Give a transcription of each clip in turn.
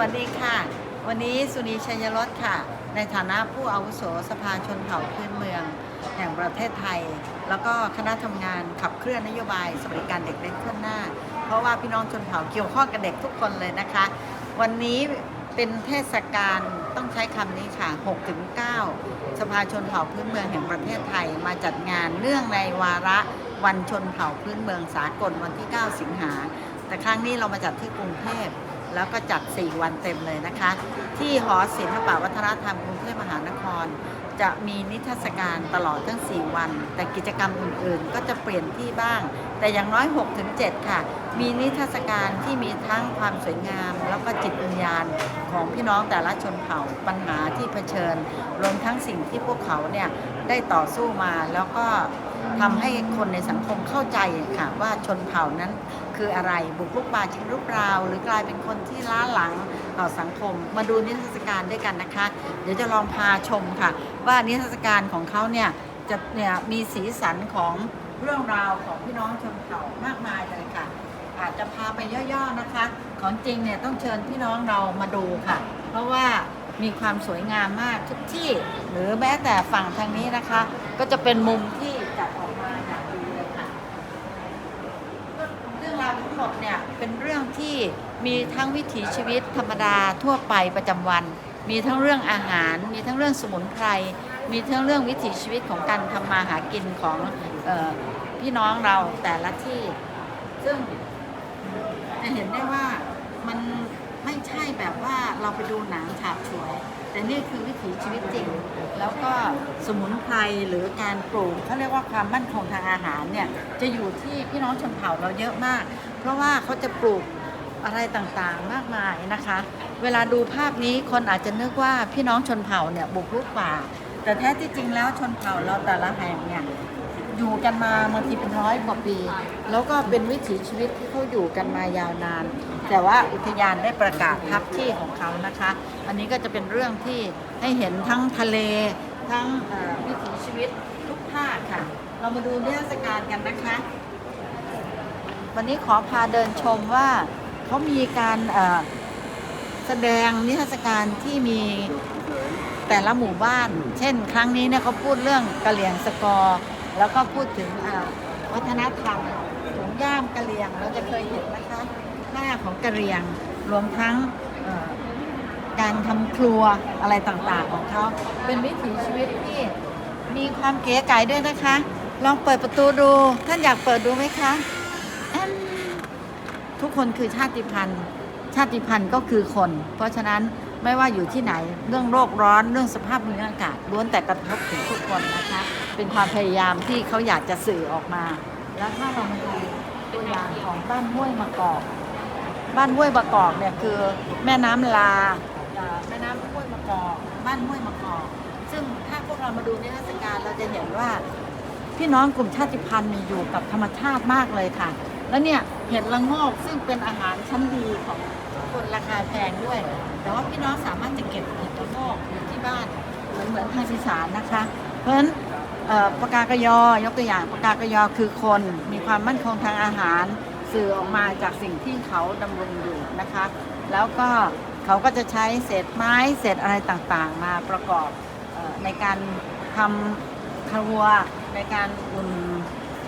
วัสดีค่ะ วันนี้สุนีชัยรสค่ะ ในฐานะผู้อาวุโสสภาชนเผ่าพื้นเมือง แห่งประเทศไทย แล้วก็คณะทำงานขับเคลื่อนนโยบายสวัสดิการเด็กเล็กขึ้นหน้า เพราะว่าพี่น้องชนเผ่าเกี่ยวข้องกับเด็กทุกคนเลยนะคะ วันนี้เป็นเทศกาลต้องใช้คำนี้ค่ะ 6-9 สภาชนเผ่าพื้นเมืองแห่งประเทศไทยมาจัดงานเนื่องในวาระวันชนเผ่าพื้นเมืองสากลวันที่ 9 สิงหา แต่ครั้งนี้เรามาจัดที่กรุงเทพ แล้วก็จัด 4 วันเต็มเลยนะคะ ที่หอศิลปวัฒนธรรมกรุงเทพมหานคร จะมีนิทรรศการตลอดทั้ง 4 วัน แต่กิจกรรมอื่นๆ ก็จะเปลี่ยนที่บ้าง แต่อย่างน้อย 6-7 ค่ะ มีนิทรรศการที่มีทั้งความสวยงาม แล้วก็จิตวิญญาณของพี่น้องแต่ละชนเผ่าปัญหาที่เผชิญ รวมทั้งสิ่งที่พวกเขาเนี่ยได้ต่อสู้มาแล้วก็ทำให้คนในสังคมเข้าใจค่ะว่าชนเผ่านั้น คืออะไร บุกรุกป่าจริงหรือเปล่า หรือกลายเป็นคนที่ล้าหลังต่อสังคม มาดูนิทรรศการด้วยกันนะคะ เดี๋ยวจะลองพาชมค่ะ ว่านิทรรศการของเขาเนี่ยจะเนี่ยมีสีสันของเรื่องราวของพี่น้องชนเผ่ามากมายเลยค่ะ อาจจะพาไปย่อๆนะคะ ของจริงเนี่ยต้องเชิญพี่น้องเรามาดูค่ะ เพราะว่ามีความสวยงามมากทุกที่ หรือแม้แต่ฝั่งทางนี้นะคะ ก็จะเป็นมุมที่จัดออกมาอย่างดีเลยค่ะ เรื่องราวทั้ง หมดเนี่ยเป็นเรื่องที่มีทั้งวิถีชีวิตธรรมดาทั่วไปประจำวัน มีทั้งเรื่องอาหาร มีทั้งเรื่องสมุนไพร มีทั้งเรื่องวิถีชีวิตของการทำมาหากินของเออพี่น้องเราแต่ละที่ ซึ่งจะเห็นได้ว่ามันไม่ใช่แบบว่าเราไปดูหนังฉาบฉวย แต่นี่คือวิถีชีวิตจริง แล้วก็สมุนไพรหรือการปลูกเขาเรียกว่าความมั่นคงทางอาหารเนี่ยจะอยู่ที่พี่น้องชนเผ่าเราเยอะมาก เพราะว่าเขาจะปลูกอะไรต่างๆมากมายนะคะ เวลาดูภาพนี้คนอาจจะนึกว่าพี่น้องชนเผ่าเนี่ยบุกรุกป่า แต่แท้ที่จริงแล้วชนเผ่าเราแต่ละแห่งเนี่ย อยู่กันมาบางทีเป็นร้อยกว่าปี แล้วก็เป็นวิถีชีวิตที่เขาอยู่กันมายาวนาน แต่ว่าอุทยานได้ประกาศทับที่ของเขานะคะ อันนี้ก็จะเป็นเรื่องที่ให้เห็นทั้งทะเลทั้งวิถีชีวิตทุกภาคค่ะ เรามาดูนิทรรศการกันนะคะ วันนี้ขอพาเดินชมว่าเขามีการแสดงนิทรรศการที่มีแต่ละหมู่บ้าน เช่น ครั้งนี้เนี่ยเขาพูดเรื่องกะเหลี่ยงสกอร์ แล้วก็พูดถึงวัฒนธรรมถุงย่ามกะเหลี่ยง เราจะเคยเห็นนะคะหน้าของกะเหรี่ยงรวมทั้งการทำครัวอะไรต่างๆของเขาเป็นวิถีชีวิตที่มีความเก๋ไก๋ด้วยนะคะ ลองเปิดประตูดู ท่านอยากเปิดดูไหมคะ ทุกคนคือชาติพันธุ์ ชาติพันธุ์ก็คือคน เพราะฉะนั้น ไม่ว่าอยู่ที่ไหน เรื่องโลกร้อนเรื่องสภาพภูมิอากาศล้วนแต่กระทบถึงทุกคนนะคะ เป็นความพยายามที่เขาอยากจะสื่อออกมา แล้วถ้าเรามาดูตัวอย่างของบ้านห้วยมะกอก บ้านห้วยมะกอกเนี่ยคือแม่น้ำลาอ่าแม่น้ำห้วยมะกอกบ้านห้วยมะกอก ซึ่งถ้าพวกเรามาดูนิทรรศการเราจะเห็นว่าพี่น้องกลุ่มชาติพันธุ์เนี่ยอยู่กับธรรมชาติมากเลยค่ะ แล้วเนี่ยเห็ดละงอกซึ่งเป็นอาหารชั้นดีของคนราคาแพงด้วยแต่ว่าพี่น้องสามารถจะเก็บเห็ดละโงกอยู่ที่บ้านเหมือนเหมือนทางอีสานนะคะ เพราะฉะนั้นปากากยอยกตัวอย่างปากากยอคือคนมีความมั่นคงทางอาหาร สื่อออกมาจากสิ่งที่เขาดำรงอยู่นะคะ แล้วก็เขาก็จะใช้เศษไม้เศษอะไรต่างๆ มาประกอบออในการทำครัวในการอุ่น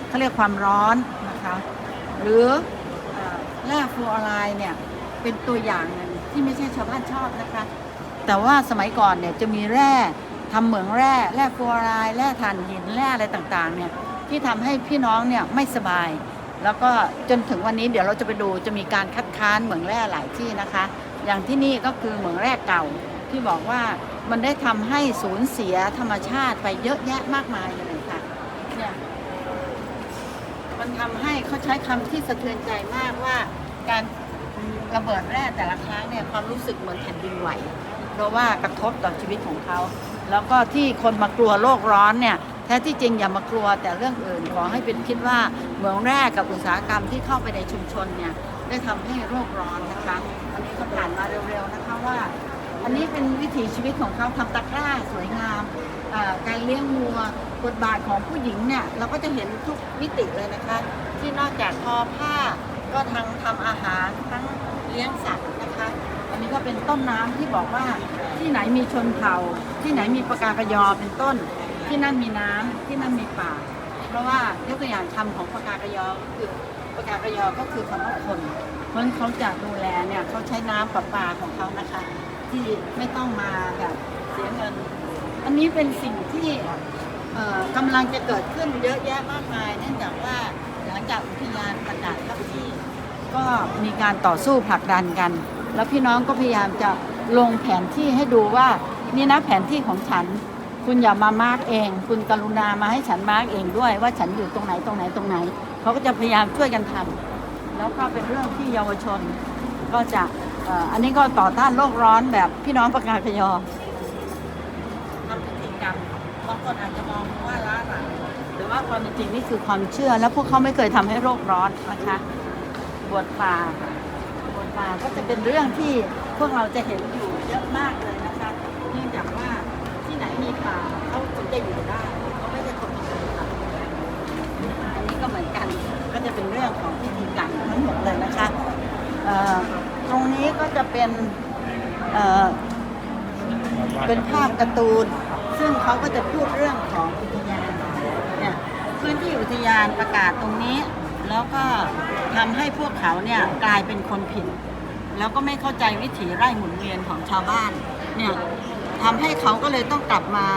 เขาเรียกความร้อนนะคะ หรือเอ่อแร่ฟลูออไรด์เนี่ยเป็นตัวอย่างหนึ่ง ที่ไม่ใช่ชาวบ้านชอบนะคะ แต่ว่าสมัยก่อนเนี่ยจะมีแร่ทำเหมืองแร่แร่ฟลูออไรด์แร่ถ่านหินแร่อะไรต่างๆเนี่ยที่ทำให้พี่น้องเนี่ยไม่สบาย แล้วก็จนถึงวันนี้เดี๋ยวเราจะไปดูจะมีการคัดค้านเหมืองแร่หลายที่นะคะ อย่างที่นี่ก็คือเหมืองแร่เก่าที่บอกว่ามันได้ทำให้สูญเสียธรรมชาติไปเยอะแยะมากมายเลยค่ะเนี่ยมันทำให้เขาใช้คำที่สะเทือนใจมากว่าการ ระเบิดแร่แต่ละครั้งเนี่ยความรู้สึกเหมือนแผ่นดินไหว เพราะว่ากระทบต่อชีวิตของเขา แล้วก็ที่คนมากลัวโลกร้อนเนี่ยแท้ที่จริงอย่ามากลัวแต่เรื่องอื่นขอให้เป็นคิดว่าเหมืองแร่กับอุตสาหกรรมที่เข้าไปในชุมชนเนี่ยได้ทำให้โลกร้อนนะคะอันนี้ก็ผ่านมาเร็วๆนะคะว่า อันนี้เป็นวิถีชีวิตของเขาทำตะกร้าสวยงามการเลี้ยงวัวบทบาทของผู้หญิงเนี่ยเราก็จะเห็นทุกมิติเลยนะคะ ที่นอกจากทอผ้าก็ทั้งทำอาหารทั้ง เลี้ยงสัตว์นะคะอันนี่ก็เป็นต้นน้ำที่บอกว่าที่ไหนมีชนเผ่า ที่ไหนมีปะการังยอเป็นต้น ที่นั่นมีน้ำที่นั่นมีป่า เพราะว่ายกตัวอย่างคำของปะการังยอก็คือปะการังยอก็คือคำว่าคนเพราะเขาจะดูแลเนี่ยเขาใช้น้ำประปาของเขานะคะ ที่ไม่ต้องมาแบบเสียเงิน อันนี้เป็นสิ่งที่กำลังจะเกิดขึ้นเยอะแยะมากมาย เนื่องจากว่าหลังจากอุทยานประกาศทับที่ ก็มีการต่อสู้ผลักดันกัน แล้วพี่น้องก็พยายามจะลงแผนที่ให้ดูว่านี่นะแผนที่ของฉัน คุณอย่ามามาร์กเอง คุณกรุณามาให้ฉันมาร์กเองด้วย ว่าฉันอยู่ตรงไหนตรงไหนตรงไหนเขาก็จะพยายามช่วยกันทำแล้วก็เป็นเรื่องที่เยาวชน ก็จะเอ่ออันนี้ก็ต่อต้านโลกร้อนแบบพี่น้องประกาศพยอทำพิธีกรรมบางคนอาจจะมองว่าล้าหลังหรือว่าความเป็นจริงนี่คือความเชื่อ แล้วพวกเขาไม่เคยทำให้โลกร้อนนะคะ บวชป่าบวชป่าก็จะเป็นเรื่องที่พวกเราจะเห็นอยู่เยอะมากเลยนะคะเนื่องจากว่าที่ไหนมีป่าเขาถึงจะอยู่ได้เขาไม่ใช่คนทำป่าอันนี้ก็เหมือนกันก็จะเป็นเรื่องของพิธีกรรมทั้งหมดเลยนะคะตรงนี้ก็จะเป็นเป็นภาพการ์ตูน ซึ่งเขาก็จะพูดเรื่องของอุทยานเนี่ยพื้นที่อุทยานประกาศตรงนี้ แล้วก็ทำให้พวกเขาเนี่ยกลายเป็นคนผิด แล้วก็ไม่เข้าใจวิถีไร่หมุนเวียนของชาวบ้านเนี่ยทำให้เขาก็เลยต้องกลับมา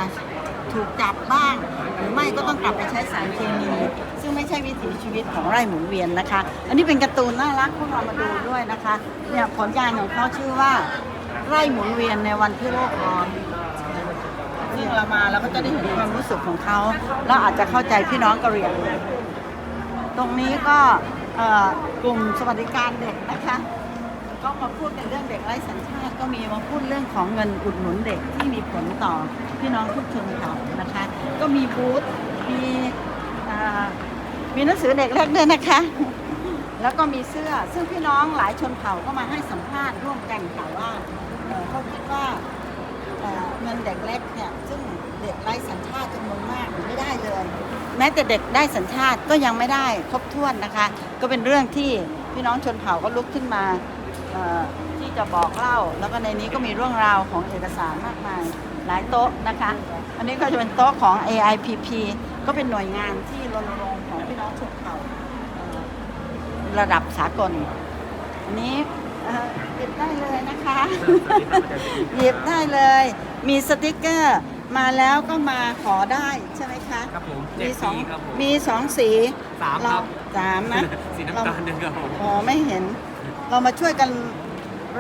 ถูกจับบ้าง หรือไม่ก็ต้องกลับไปใช้สารเคมีซึ่งไม่ใช่วิถีชีวิตของไร่หมุนเวียนนะคะ อันนี้เป็นการ์ตูนน่ารักพวกเรามาดูด้วยนะคะเนี่ยผลงานของเขาชื่อว่า ไร่หมุนเวียนในวันที่โลกร้อนซึ่งเรามาเราก็จะได้เห็นความรู้สึกของเขา แล้วอาจจะเข้าใจพี่น้องกะเหรี่ยง ตรงนี้ก็กลุ่มสวัสดิการเด็กนะคะ ก็มาพูดกันเรื่องเด็กไร้สัญชาติก็มีมาพูดเรื่องของเงินอุดหนุนเด็กที่มีผลต่อพี่น้องทุกชนเผ่านะคะ ก็มีบูธมีมีหนังสือเด็กเล็กด้วยนะคะ แล้วก็มีเสื้อซึ่งพี่น้องหลายชนเผ่าก็มาให้สัมภาษณ์ร่วมกันค่ะว่าเขาคิดว่าเงินเด็กเล็กเนี่ยซึ่งเด็กไร้สัญชาติจำนวนมากไม่ได้เลย แม้แต่เด็กได้สัญชาติก็ยังไม่ได้ครบถ้วนนะคะ ก็เป็นเรื่องที่พี่น้องชนเผ่าก็ลุกขึ้นมาที่จะบอกเล่า แล้วก็ในนี้ก็มีเรื่องราวของเอกสารมากมาย หลายโต๊ะนะคะ อันนี้ก็จะเป็นโต๊ะของ AIPP ก็เป็นหน่วยงานที่รณรงค์ของพี่น้องชนเผ่าระดับสากล อันนี้หยิบได้เลยนะคะ หยิบได้เลย มีสติกเกอร์ มาแล้วก็มาขอได้ใช่ไหมคะครับผมมีเจ็ดสองสีครับผม มีสองสีสามเรครับสามนะสีน้ำตาลหนึ่งครับผมอ๋อไม่เห็น เรามาช่วยกัน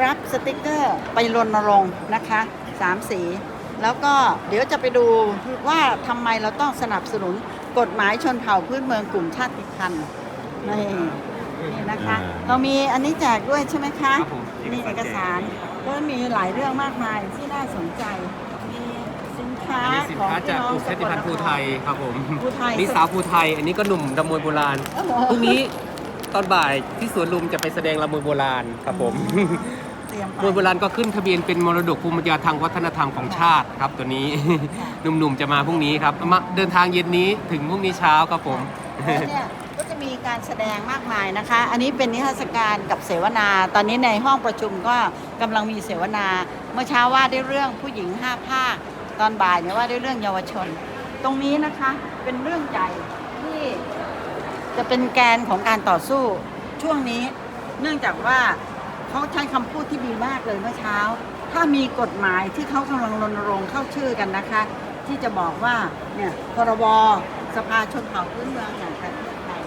รับสติกเกอร์ไปรณรงค์นะคะสามสี แล้วก็เดี๋ยวจะไปดูว่าทำไมเราต้องสนับสนุนกฎหมายชนเผ่าพื้นเมืองกลุ่มชาติพันธุ์นี่นี่นะคะ เรามีอันนี้แจกด้วยใช่ไหมคะ ครับผมนี่เอกสารก็มีหลายเรื่องมากมายที่น่าสนใจมีสิน ค้าอันนี้สินของค้าพี่จากน้องกลุ่มชาติพันธุ์ภูไทยครับผมภูไทย นี่สาวภูไทย อันนี้ก็หนุ่มรำมวยโบราณโอ้โหพรุ่งนี้ตอนบ่ายที่สวนลุมจะไปแสดงรำมวยโบราณครับผมเตรียมไป มวยโบราณก็ขึ้นทะเบียนเป็นมรดกภูมิปัญญาทางวัฒนธรรมของชาติครับตัวนี้ หนุ่มๆจะมาพรุ่งนี้ครับมาเดินทางเย็นนี้ถึงพรุ่งนี้เช้าครับผม แล้วเนี่ยก็จะมีการแสดงมากมายนะคะ อันนี้เป็นนิทรรศการกับเสวนา ตอนนี้ในห้องประชุมก็กำลังมีเสวนา เมื่อเช้าว่าได้วยเรื่องผู้หญิงห้าภาค ตอนบ่ายเนี่ยว่าด้วยเรื่องเยาวชน ตรงนี้นะคะเป็นเรื่องใหญ่ที่จะเป็นแกนของการต่อสู้ช่วงนี้ เนื่องจากว่าเขาใช้คำพูดที่ดีมากเลยเมื่อเช้า ถ้ามีกฎหมายที่เขากำลังรณรงค์เข้าชื่อกันนะคะ ที่จะบอกว่าเนี่ยพรบสภาชนเผ่าพื้นเมืองแห่งประเทศไทย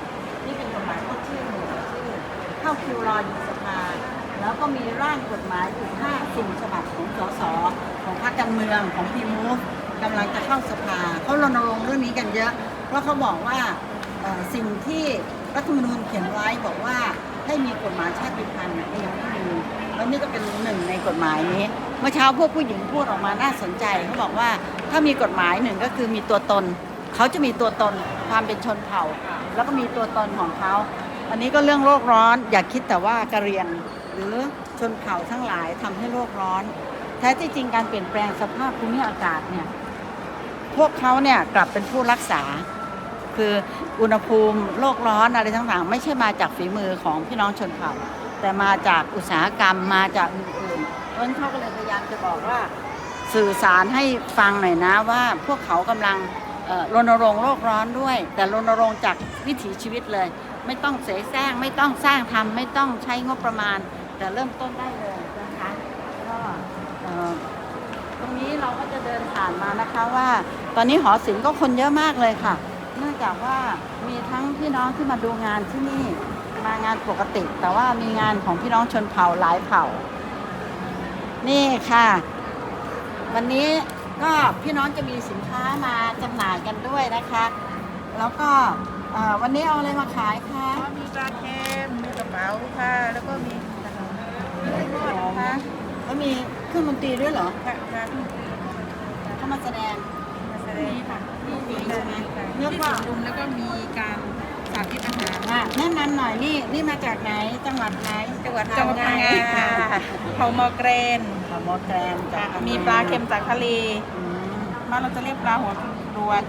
นี่เป็นกฎหมายเข้าชื่อหนึ่งชื่อเข้าคิวรออยู่สภา แล้วก็มีร่างกฎหมายอีกห้าสิ่งฉบับของสส การเมืองของพีมูฟกำลังจะเข้าสภาเขารณรงค์เรื่องนี้กันเยอะ เพราะเขาบอกว่าสิ่งที่รัฐธรรมนูญเขียนไว้บอกว่าให้มีกฎหมายชาติพันธุ์นี่ยยังไม่มีแล้วนี่ก็เป็นหนึ่งในกฎหมายนี้ เมื่อเช้าพวกผู้หญิงพูดออกมาน่าสนใจเขาบอกว่าถ้ามีกฎหมายหนึ่งก็คือมีตัวตน เขาจะมีตัวตนความเป็นชนเผ่า แล้วก็มีตัวตนของเขาอันนี้ก็เรื่องโลกร้อน อย่าคิดแต่ว่ากะเรียงหรือชนเผ่าทั้งหลายทำให้โลกร้อน แท้ที่จริงการเปลี่ยนแปลงสภาพภูมิอากาศเนี่ย พวกเขาเนี่ยกลับเป็นผู้รักษา คืออุณหภูมิโลกร้อนอะไรต่างๆ ไม่ใช่มาจากฝีมือของพี่น้องชนเผ่า แต่มาจากอุตสาหกรรมมาจากอื่นๆเพราะฉะนั้นเขาก็เลยพยายามจะบอกว่าสื่อสารให้ฟังหน่อยนะว่าพวกเขากำลังรณรงค์โลกร้อนด้วย แต่รณรงค์จากวิถีชีวิตเลย ไม่ต้องเสแสร้งไม่ต้องสร้างทำไม่ต้องใช้งบประมาณ แต่เริ่มต้นได้เลยนะคะก็เอ่อต รงนี้เราก็จะเดินผ่านมานะคะว่า ตอนนี้หอศิลป์ก็คนเยอะมากเลยค่ะ เนื่องจากว่ามีทั้งพี่น้องที่มาดูงานที่นี่มางานปกติ แต่ว่ามีงานของพี่น้องชนเผ่าหลายเผ่า นี่ค่ะ วันนี้ก็พี่น้องจะมีสินค้ามาจำหน่ายกันด้วยนะคะ แล้วก็วันนี้เอาอะไรมาขายคะมีปลาเค็มมีกระเป๋าค่ะ แล้วก็มีขนมมีไส้ทอดนะคะ แล้วมีเครื่องดนตรีด้วยเหรอค่ะค่ะเข้ามาแสดงมาแสดงค่ะมีใช่ไหมเรียกว่ารุมแล้วก็มีการสาธิตอาหารอะแนะนำหน่อยนี่นี่มาจากไหนจังหวัดไหนจังหวัดจังหวัดพังงาค่ะเผามอเกรนขอมอแกรมจากมีปลาเค็มจากทะเลอืมบ้านเราจะเรียกปลาหัวรวด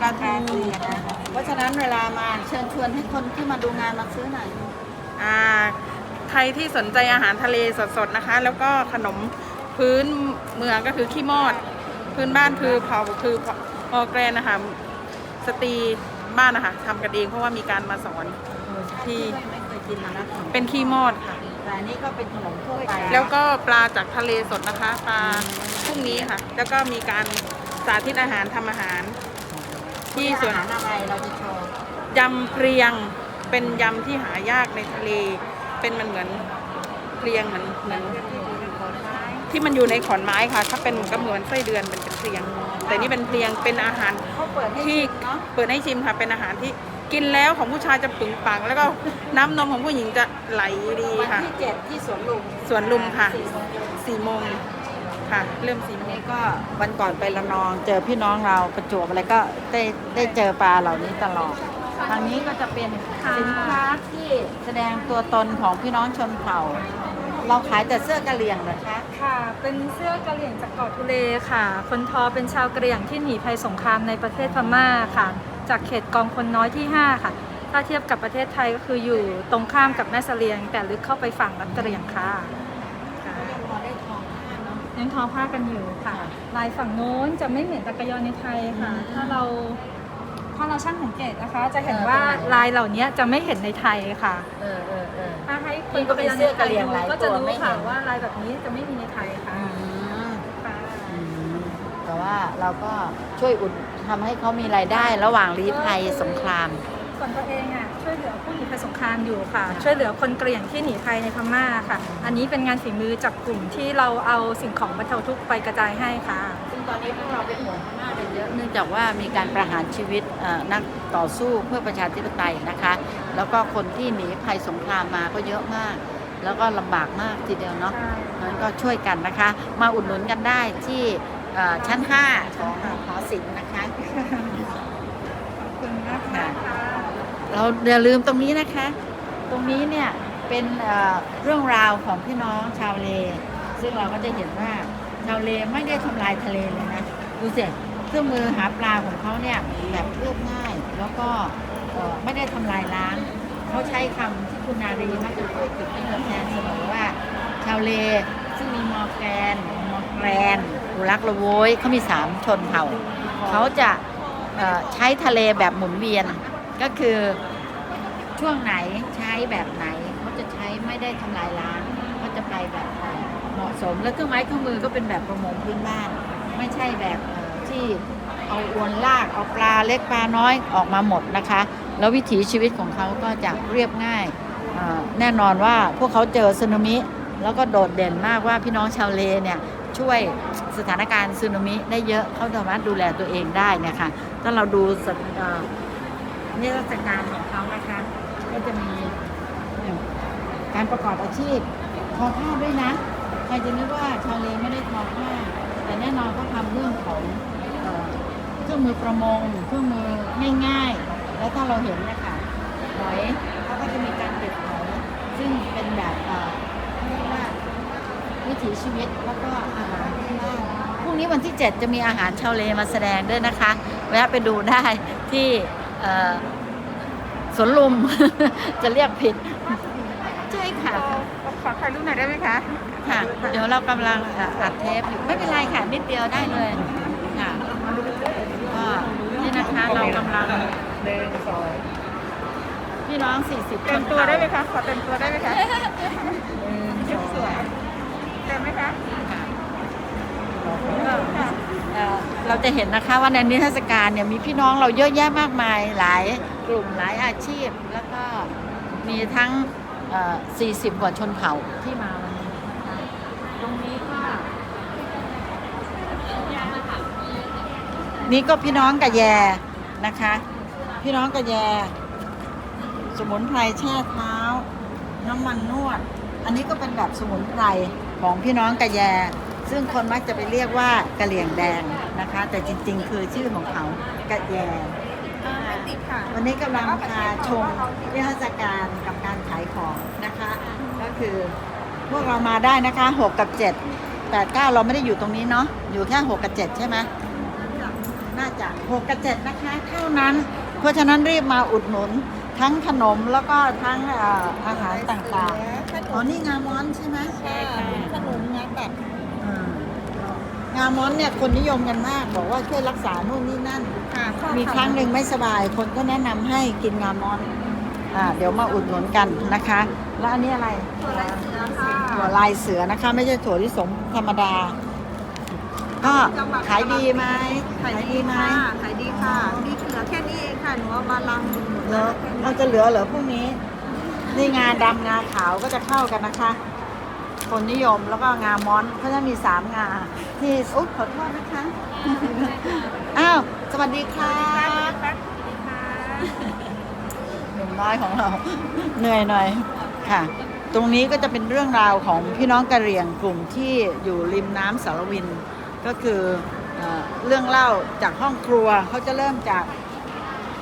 ปลาทูเพราะฉะนั้นเวลามาเชิญชวนให้คนที่มาดูงานมาซื้อหน่อยอ่า ใครที่สนใจอาหารทะเลสดๆนะคะ แล้วก็ขนมพื้นเมืองก็คือขี้มอด พื้นบ้านคือเผาคือมอเกรนนะคะสตรีบ้านนะคะทำกันเองเพราะว่ามีการมาสอนที่ไม่เคยกินนะเป็นขี้มอดค่ะ แต่อันนี้ก็เป็นขนมทั่วไปแล้วก็ปลาจากทะเลสดนะคะปลาพรุ่งนี้ค่ะ แล้วก็มีการสาธิตอาหารทำอาหาร ที่สวนอาหารอะไรเราจะโชว์ยำเพรียงเป็นยำที่หายากในทะเล เป็นมันเหมือนเพรียงเหมือนเหมือนที่มันอยู่ในขอนไม้ค่ะ ถ้าเป็นก็เหมือนไส้เดือนเป็นเป็นเพรียง แต่นี่เป็นเพรียงเป็นอาหารเขาเปิดให้ที่ชิมเนาะเปิดให้ชิมค่ะ เป็นอาหารที่กินแล้วของผู้ชายจะปึงปัง แล้วก็น้ำนมของผู้หญิงจะไหลดีวันค่ะที่เจ็ดที่สวนลุมสวนลุมค่ะสี่โมงเย็นสี่โมงค่ะเริ่มสี่โมงนี่ก็วันก่อนไประนอง เจอพี่น้องเราประจวบอะไรก็ได้ได้เจอปลาเหล่านี้ตลอด ทางนี้ก็จะเป็นสินค้าที่แสดงตัวตนของพี่น้องชนเผ่า เราขายแต่เสื้อกะเหรี่ยงเหรอคะ ค่ะ เป็นเสื้อกะเหรี่ยงจากเกาะทุเลค่ะ คนทอเป็นชาวกะเหรี่ยงที่หนีภัยสงครามในประเทศพม่าค่ะ จากเขตกองคนน้อยที่ 5 ค่ะ ถ้าเทียบกับประเทศไทยก็คืออยู่ตรงข้ามกับแม่เสลียง แต่ลึกเข้าไปฝั่งรัฐกะเหรี่ยงค่ะค่ะยังพอได้ทองผ้าเนาะยังทอผ้ากันอยู่ค่ะ ลายฝั่งโน้นจะไม่เหมือนตะกะยอนในไทยค่ะ ถ้าเรา ถ้าเราช่างสังเกตนะคะ จะเห็นว่าลายเหล่านี้จะไม่เห็นในไทยค่ะเออเออเออถ้าให้คนี่นก็เป็นเสื้อกะเหรี่ยงหลายก็จะตัวรู้ไม่เห็นค่ะว่าลายแบบนี้จะไม่มีในไทยค่ะอืมค่ะอืมแต่ว่าเราก็ช่วยอุดทำให้เขามีรายได้ระหว่างลี้ภัยสงครามส่วนตัวเองอะช่วยเหลือผู้หนีภัยสงครามอยู่ค่ะ ช่วยเหลือคนเกลี่ยงที่หนีภัยในพม่าค่ะ อันนี้เป็นงานฝีมือจากกลุ่มที่เราเอาสิ่งของบรรเทาทุกข์ไปกระจายให้ค่ะ ซึ่งตอนนี้พวกเราเป็นห่วงพม่ากันเยอะเนื่องจากว่ามีการประหารชีวิตเอ่อนักต่อสู้เพื่อประชาธิปไตยนะคะ แล้วก็คนที่หนีภัยสงครามมาก็เยอะมาก แล้วก็ลำบากมากทีเดียวเนาะใช่นั้นก็ช่วยกันนะคะ มาอุดหนุนกันได้ที่เอ่อชั้น 5 ของหอศิลป์นะคะขอบคุณมากค่ะเราอย่าลืมตรงนี้นะคะ ตรงนี้เนี่ยเป็นเอ่อเรื่องราวของพี่น้องชาวเล ซึ่งเราก็จะเห็นว่าชาวเลไม่ได้ทำลายทะเลเลยนะ ดูสิ เครื่องมือหาปลาของเขาเนี่ยแบบเรียบง่าย แล้วก็ไม่ได้ทำลายล้างเขาใช้คำที่คุณนารีมักจะพูดถึงเป็นตัวแทนเสมอว่า ชาวเลซึ่งมีมอร์แกนมอร์แกนอุรักละโวยเขามีสามชนเผ่าเขาจะใช้ทะเลแบบหมุนเวียนก็คือช่วงไหนใช้แบบไหนเขาจะใช้ไม่ได้ทำลายล้างเขาจะไปแบบเหมาะสม แล้วเครื่องไม้เครื่องมือก็เป็นแบบประมงพื้นบ้าน ไม่ใช่แบบ ที่เอาอวนลากเอาปลาเล็กปลาน้อยออกมาหมดนะคะ แล้ววิถีชีวิตของเขาก็จะเรียบง่ายแน่นอนว่าพวกเขาเจอสึนามิ แล้วก็โดดเด่นมากว่าพี่น้องชาวเลเนี่ยช่วยสถานการณ์สึนามิได้เยอะเขาสามารถดูแลตัวเองได้นะคะถ้าเราดูสถเอ่อนิทรรศการของเขานะคะก็จะมีการประกอบอาชีพทอผ้าด้วยนะ ใครจะนึกว่าชาวเลไม่ได้ทอผ้า แต่แน่นอนเขาทำเรื่องของ รื่องมือประมงเครื่องมือง่าย ๆ แล้วถ้าเราเห็นนะคะหอยเขาก็จะมีการเก็บหอยซึ่งเป็นแบบเอ่อเรียกว่าวิถีชีวิตแล้วก็อาหารที่บ้านพรุ่งนี้วันที่ 7 จะมีอาหารชาวเลมาแสดงด้วยนะคะ แวะไปดูได้ที่เอ่อสวนลุม จะเรียกผิด ใช่ค่ะ ขอไข่ายรูปหน่อยได้ไหมคะ ค่ะ เดี๋ยวเรากำลังอะอัดเทปอยู่ ไม่เป็นไรค่ะ นิดเดียวได้เลยค่ะก็นี่นะคะ เรากำลังหนึ่งสองพี่น้อง 40เต็มตัวได้ไหมคะ ขอเต็มตัวได้ไหมคะชุดสวยเต็มไหมคะค่ะก็เอ่อเราจะเห็นนะคะว่าในนิทรรศการเนี่ยมีพี่น้องเราเยอะแยะมากมายหลายกลุ่มหลายอาชีพ แล้วก็มีทั้งเอ่อ40 กว่าชนเผ่าที่มาวันนี้นะคะตรงนี้ก็นี่ก็พี่น้องกะแย นะคะ พี่น้องกะแย สมุนไพรแช่เท้า น้ำมันนวด อันนี้ก็เป็นแบบสมุนไพรของพี่น้องกะแย ซึ่งคนมักจะไปเรียกว่ากะเหลี่ยงแดงนะคะ แต่จริงๆ คือชื่อของเขากะแยไม่ติดค่ะวันนี้กำลังพาชมนิทรรศการกับการขายของนะคะ ก็คือพวกเรามาได้นะคะ 6 กับ 7 8 9 เราไม่ได้อยู่ตรงนี้เนาะอยู่แค่ 6 กับ 7 ใช่ไหม น่าจะ6กับ7นะคะ เท่านั้น เพราะฉะนั้นรีบมาอุดหนุนทั้งขนมแล้วก็ทั้งเอ่ออาหารต่างๆอ๋อนี่งามอนใช่ไหมใช่ค่ะขนมงาตัดอืมงามอนเนี่ยคนนิยมกันมาก บอกว่าช่วยรักษานู่นนี่นั่นค่ะมีครั้งหนึ่งไม่สบาย คนก็แนะนำให้กินงามอนอ่าเดี๋ยวมาอุดหนุนกันนะคะ แล้วอันนี้อะไรถั่วลายเสือค่ะถั่วลายเสือนะคะ ไม่ใช่ถั่วที่สมธรรมดา ก็ขายดีไหมขายดีค่ะขายดีค่ะ มีเหลือแค่นี้เองค่ะหนูเอามาลังเหรอเราจะเหลือเหรอพรุ่งนี้ นี่งาดำงาขาวก็จะเข้ากันนะคะ คนนิยมแล้วก็งามอนเขาจะมีสามงาที่อุ๊ยขอโทษนะคะอ้าวสวัสดีค่ะหนุ่มน้อยของเราเหนื่อยหน่อยค่ะตรงนี้ก็จะเป็นเรื่องราวของพี่น้องกะเหรี่ยงกลุ่มที่อยู่ริมน้ำสารวิน ก็คือเอเรื่องเล่าจากห้องครัวเขาจะเริ่มจาก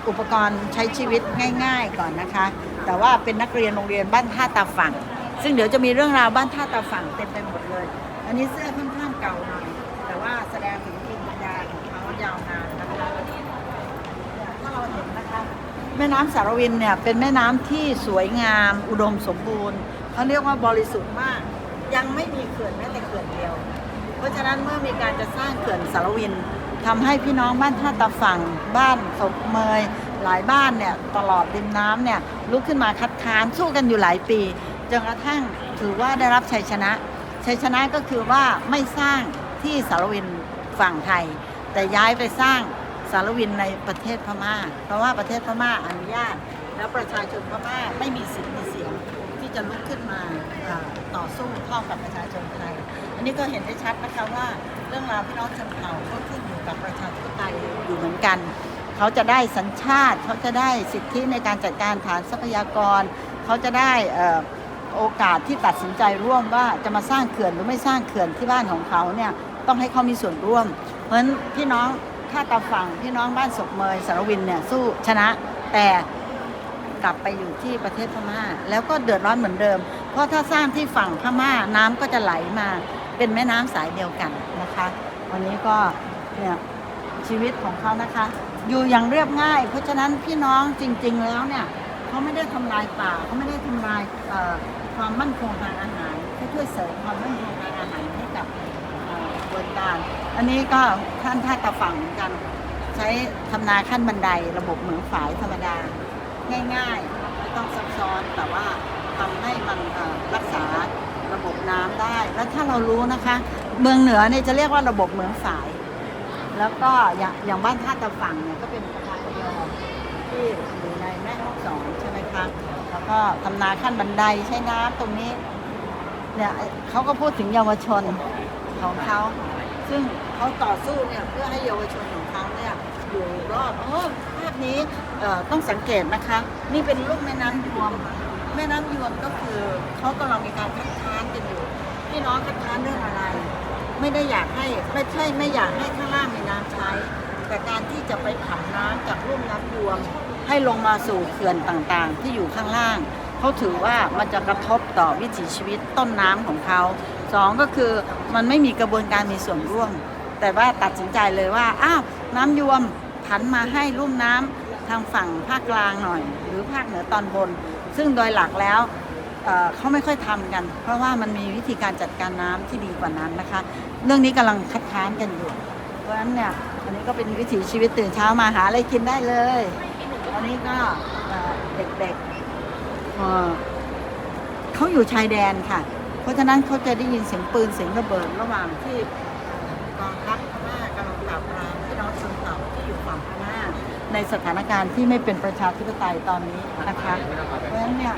อุปกรณ์ใช้ชีวิตง่าย ๆก่อนนะคะ แต่ว่าเป็นนักเรียนโรงเรียนบ้านท่าตาฝั่ง ซึ่งเดี๋ยวจะมีเรื่องราวบ้านท่าตาฝั่งเต็มไปหมดเลย อันนี้เสื้อค่อนข้างเก่าหน่อยแต่ว่าแสดงถึงภูมิปัญญาของเขายาวนานนะคะถ้าเราเห็นนะคะแม่น้ำสารวินเนี่ยเป็นแม่น้ำที่สวยงามอุดมสมบูรณ์เขาเรียกว่าบริสุทธิ์มาก ยังไม่มีเขื่อนแม้แต่เขื่อนเดียว เพราะฉะนั้นเมื่อมีการจะสร้างเขื่อนสารวินทำให้พี่น้องบ้านท่าตาฝั่งบ้านศพเมย หลายบ้านเนี่ยตลอดริมน้ำเนี่ยลุกขึ้นมาคัดค้านสู้กันอยู่หลายปีจนกระทั่งถือว่าได้รับชัยชนะ ชัยชนะก็คือว่าไม่สร้างที่สารวินฝั่งไทย แต่ย้ายไปสร้างสารวินในประเทศพม่า เพราะว่าประเทศพม่าอนุญาต แล้วประชาชนพม่าไม่มีสิทธิ์มีเสียงที่จะลุกขึ้นมาอ่าต่อสู้เท่ากับประชาชนไทย อันนี้ก็เห็นได้ชัดนะคะว่าเรื่องราวพี่น้องชนเผ่าก็ขึ้นอยู่กับประชาธิปไตยอยู่เหมือนกัน เขาจะได้สัญชาติ เขาจะได้สิทธิในการจัดการฐานทรัพยากร เขาจะได้โอกาสที่ตัดสินใจร่วมว่าจะมาสร้างเขื่อนหรือไม่สร้างเขื่อนที่บ้านของเขาเนี่ยต้องให้เขามีส่วนร่วม เพราะฉะนั้นพี่น้องถ้าตาฝั่งพี่น้องบ้านศพเมยสารวินเนี่ยสู้ชนะแต่กลับไปอยู่ที่ประเทศพม่า แล้วก็เดือดร้อนเหมือนเดิม เพราะถ้าสร้างที่ฝั่งพม่าน้ำก็จะไหลมา เป็นแม่น้ำสายเดียวกันนะคะ วันนี้ก็เนี่ยชีวิตของเขานะคะ อยู่อย่างเรียบง่าย เพราะฉะนั้นพี่น้องจริง ๆ แล้วเนี่ยเขาไม่ได้ทำลายป่าเขาไม่ได้ทำลายความมั่นคงทางอาหารเขาช่วยเสริมความมั่นคงทางอาหารให้กับกระบวนการ อันนี้ก็ท่านท่าตะฝั่งเหมือนกัน ใช้ทำนาขั้นบันไดระบบเหมืองฝายธรรมดาง่ายๆไม่ต้องซับซ้อนแต่ว่าทำให้มันรักษา ระบบน้ำได้ แล้วถ้าเรารู้นะคะ เมืองเหนือเนี่ยจะเรียกว่าระบบเหมืองฝาย แล้วก็อย่างอย่างบ้านท่าตะฝั่งเนี่ยก็เป็นประชาชนที่อยู่ในแม่ห้องสอนใช่ไหมคะแล้วก็ทำนาขั้นบันไดใช้น้ำตรงนี้เนี่ยเขาก็พูดถึงเยาวชนของเขาซึ่งเขาต่อสู้เนี่ยเพื่อให้เยาวชนของเขาเนี่ยอยู่รอดโอ้ภาพนี้เอ่อต้องสังเกตนะคะ นี่เป็นลูกแม่น้ำยวม แม่น้ำยวมก็คือเขากำลังมีการคัดค้านกันอยู่พี่น้องคัดค้านเรื่องอะไร ไม่ได้อยากให้ไม่ใช่ไม่อยากให้ข้างล่างมีน้ำใช้ แต่การที่จะไปผันน้ำจากรุ่มน้ำยวมให้ลงมาสู่เขื่อนต่างๆ ที่อยู่ข้างล่างเขาถือว่ามันจะกระทบต่อวิถีชีวิตต้นน้ำของเขาสองก็คือมันไม่มีกระบวนการมีส่วนร่วม แต่ว่าตัดสินใจเลยว่าอ้าวน้ำยวมผันมาให้ลุ่มน้ำทางฝั่งภาคกลางหน่อย หรือภาคเหนือตอนบน ซึ่งโดยหลักแล้วเเขาไม่ค่อยทำกัน เพราะว่ามันมีวิธีการจัดการน้ำที่ดีกว่านั้นนะคะ เรื่องนี้กำลังคัดค้านกันอยู่ เพราะฉะนั้นเนี่ยอันนี้ก็เป็นวิถีชีวิตตื่นเช้ามาหาอะไรกินได้เลยอันนี้ก็เเด็กๆเเขาอยู่ชายแดนค่ะ เพราะฉะนั้นเขาจะได้ยินเสียงปืนเสียงระเบิดระหว่างที่กองทัพพม่ากำลังปราบ ในสถานการณ์ที่ไม่เป็นประชาธิปไตยตอนนี้นะคะเพราะฉะนั้นเนี่ย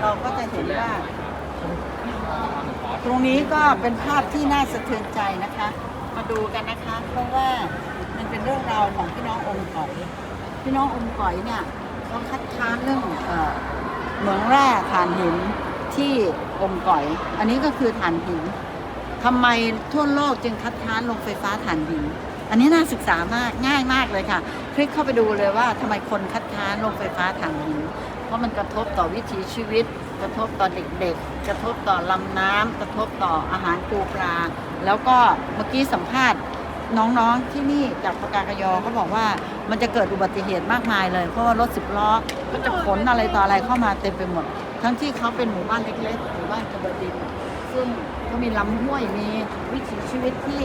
เราก็จะเห็นว่า ตรงนี้ก็เป็นภาพที่น่าสะเทือนใจนะคะ มาดูกันนะคะ เพราะว่ามันเป็นเรื่องราวของพี่น้องอมก๋อยพี่น้องอมก๋อยเนี่ยเขาคัดค้านเรื่องเหมืองแร่ถ่านหินที่อมก๋อย อันนี้ก็คือถ่านหินทำไมทั่วโลกจึงคัดค้านโรงไฟฟ้าถ่านหิน อันนี้น่าศึกษามากง่ายมากเลยค่ะ คลิกเข้าไปดูเลยว่าทำไมคนคัดค้านโรงไฟฟ้าถ่านหิน เพราะมันกระทบต่อวิถีชีวิต กระทบต่อเด็กๆ กระทบต่อลำน้ำกระทบต่ออาหารปูปลา แล้วก็เมื่อกี้สัมภาษณ์น้องๆที่นี่จากปากากยอเขาบอกว่ามันจะเกิดอุบัติเหตุมากมายเลย เพราะว่ารถสิบล้อก็จะขนอะไรต่ออะไรเข้ามาเต็มไปหมด ทั้งที่เขาเป็นหมู่บ้านเล็กๆหมู่บ้านกระบดิน ซึ่งเขามีลำห้วยมีวิถีชีวิตที่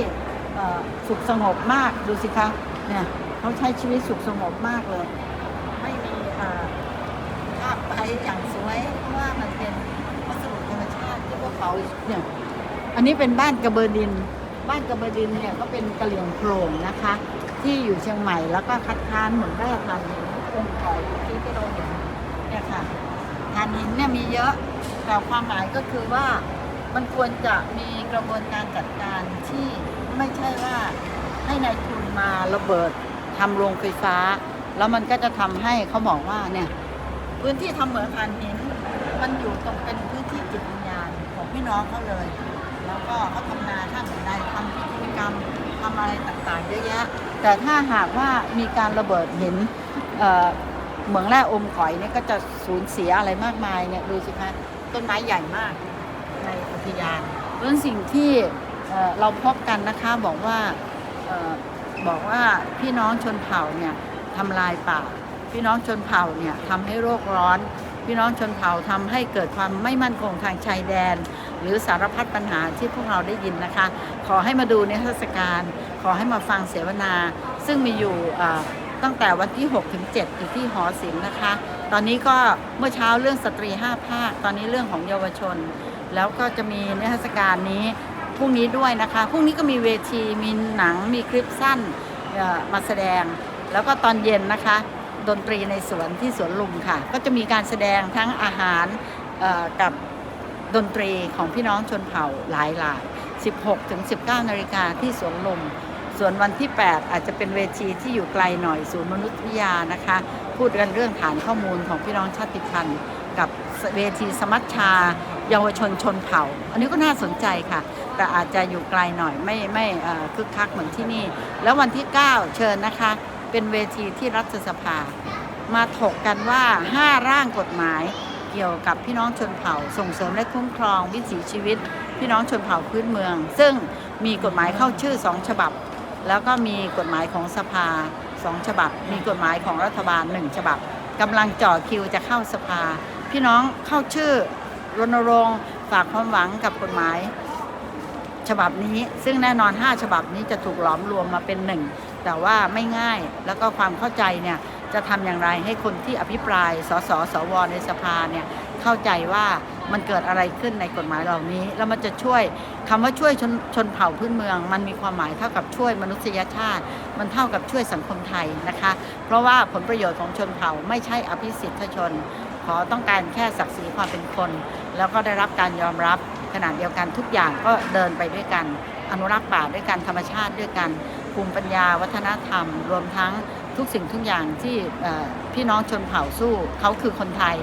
สุขสงบมากดูสิคะเนี่ยเขาใช้ชีวิตสุขสงบมากเลย ไม่มีเอ่อภาพไปอย่างสวยเพราะว่ามันเป็นวัสดุธรรมชาติที่พวกเขาเนี่ยอันนี้เป็นบ้านกระเบอร์ดิน บ้านกระเบอร์ดินเนี่ยก็เป็นกระเหลี่ยงโครงนะคะ ที่อยู่เชียงใหม่แล้วก็คัดค้านเหมือนแร่ทานหินองค์ก่อยที่ที่เราเห็นเนี่ยค่ะทานหินเนี่ยมีเยอะแต่ความหมายก็คือว่ามันควรจะมีกระบวนการจัดการที่ ไม่ใช่ว่าให้ในายทุนมาระเบิดทำโรงไฟฟ้า แล้วมันก็จะทำให้เขาบอกว่าเนี่ย พื้นที่ทำเหมืองถ่านหิน มันอยู่ตรงเป็นพื้นที่จิตวิญญาณของพี่น้องเขาเลย แล้วก็เขาทำนาท่านใดทำพิธีกรรมทำอะไรต่างๆเยอะแยะ แต่ถ้าหากว่ามีการระเบิดหินเอ่อเหมืองแร่อมก๋อยเนี่ยก็จะสูญเสียอะไรมากมายเนี่ยดูสิคะต้นไม้ใหญ่มากในอุทยานเพราะฉะนั้นสิ่งที่ เราพบกันนะคะบอกว่าออบอกว่าพี่น้องชนเผ่าเนี่ยทำลายป่า พี่น้องชนเผ่าเนี่ยทำให้โรคร้อน พี่น้องชนเผ่าทำให้เกิดความไม่มั่นคงทางชายแดน หรือสารพัดปัญหาที่พวกเราได้ยินนะคะ ขอให้มาดูในิทศการขอให้มาฟังเสวนา ซึ่งมีอยู่ตั้งแต่วันที่ 6 ถึง 7 อยู่ที่หอศิลป์นะคะ ตอนนี้ก็เมื่อเช้าเรื่องสตรี 5 ภาค ตอนนี้เรื่องของเยาวชน แล้วก็จะมีนิทรรศการนี้ รุ่งนี้ด้วยนะคะพรุ่งนี้ก็มีเวทีมีหนังมีคลิปสั้นมาแสดง แล้วก็ตอนเย็นนะคะ ดนตรีในสวนที่สวนลุมค่ะ ก็จะมีการแสดงทั้งอาหารกับดนตรีของพี่น้องชนเผ่าหลายหลาย16 ถึง 19 นาฬิกาที่สวนลุมส่วนวันที่ 8 อาจจะเป็นเวทีที่อยู่ไกลหน่อยศูนย์มนุษยวิทยานะคะ พูดกันเรื่องฐานข้อมูลของพี่น้องชาติพันธุ์ กับเวทีสมัชชา เยาวชนชนเผ่า อันนี้ก็น่าสนใจค่ะ แต่อาจจะอยู่ไกลหน่อยไม่ไม่เอ่อคึกคักเหมือนที่นี่ แล้ววันที่ 9 เชิญนะคะ เป็นเวทีที่รัฐสภา มาถกกันว่า 5 ร่างกฎหมายเกี่ยวกับพี่น้องชนเผ่า ส่งเสริมและคุ้มครองวิถีชีวิต พี่น้องชนเผ่าพื้นเมือง ซึ่งมีกฎหมายเข้าชื่อ 2 ฉบับ แล้วก็มีกฎหมายของสภา 2 ฉบับ มีกฎหมายของรัฐบาล 1 ฉบับกำลังจ่อคิวจะเข้าสภา พี่น้องเข้าชื่อรณรงค์ฝากความหวังกับกฎหมาย ฉบับนี้ ซึ่งแน่นอน 5 ฉบับนี้จะถูกหลอมรวมมาเป็นหนึ่งแต่ว่าไม่ง่ายแล้วก็ความเข้าใจเนี่ยจะทำอย่างไรให้คนที่อภิปรายสสสวในสภาเนี่ยเข้าใจว่ามันเกิดอะไรขึ้นในกฎหมายเหล่านี้ แล้วมันจะช่วยคำว่าช่วยชนชนเผ่าพื้นเมือง มันมีความหมายเท่ากับช่วยมนุษยชาติ มันเท่ากับช่วยสังคมไทยนะคะ เพราะว่าผลประโยชน์ของชนเผ่าไม่ใช่อภิสิทธิชน ขอต้องการแค่ศักดิ์ศรีความเป็นคน แล้วก็ได้รับการยอมรับ ขนาดเดียวกันทุกอย่างก็เดินไปด้วยกัน อนุรักษ์ป่าด้วยกันธรรมชาติด้วยกันภูมิปัญญา วัฒนธรรม รวมทั้งทุกสิ่งทุกอย่างที่พี่น้องชนเผ่าสู้เขาคือคนไทย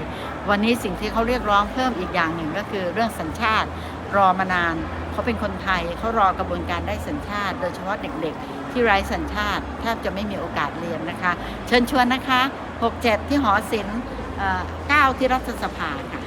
วันนี้สิ่งที่เขาเรียกร้องเพิ่มอีกอย่างหนึ่งก็คือเรื่องสัญชาติรอมานานเขาเป็นคนไทยเขารอกระบวนการได้สัญชาติ โดยเฉพาะเด็กๆ ที่ไร้สัญชาติแทบจะไม่มีโอกาสเรียนนะคะ เชิญชวนนะคะ 67 ที่หอศิลป์เอ่อ9ที่รัฐสภาค่ะ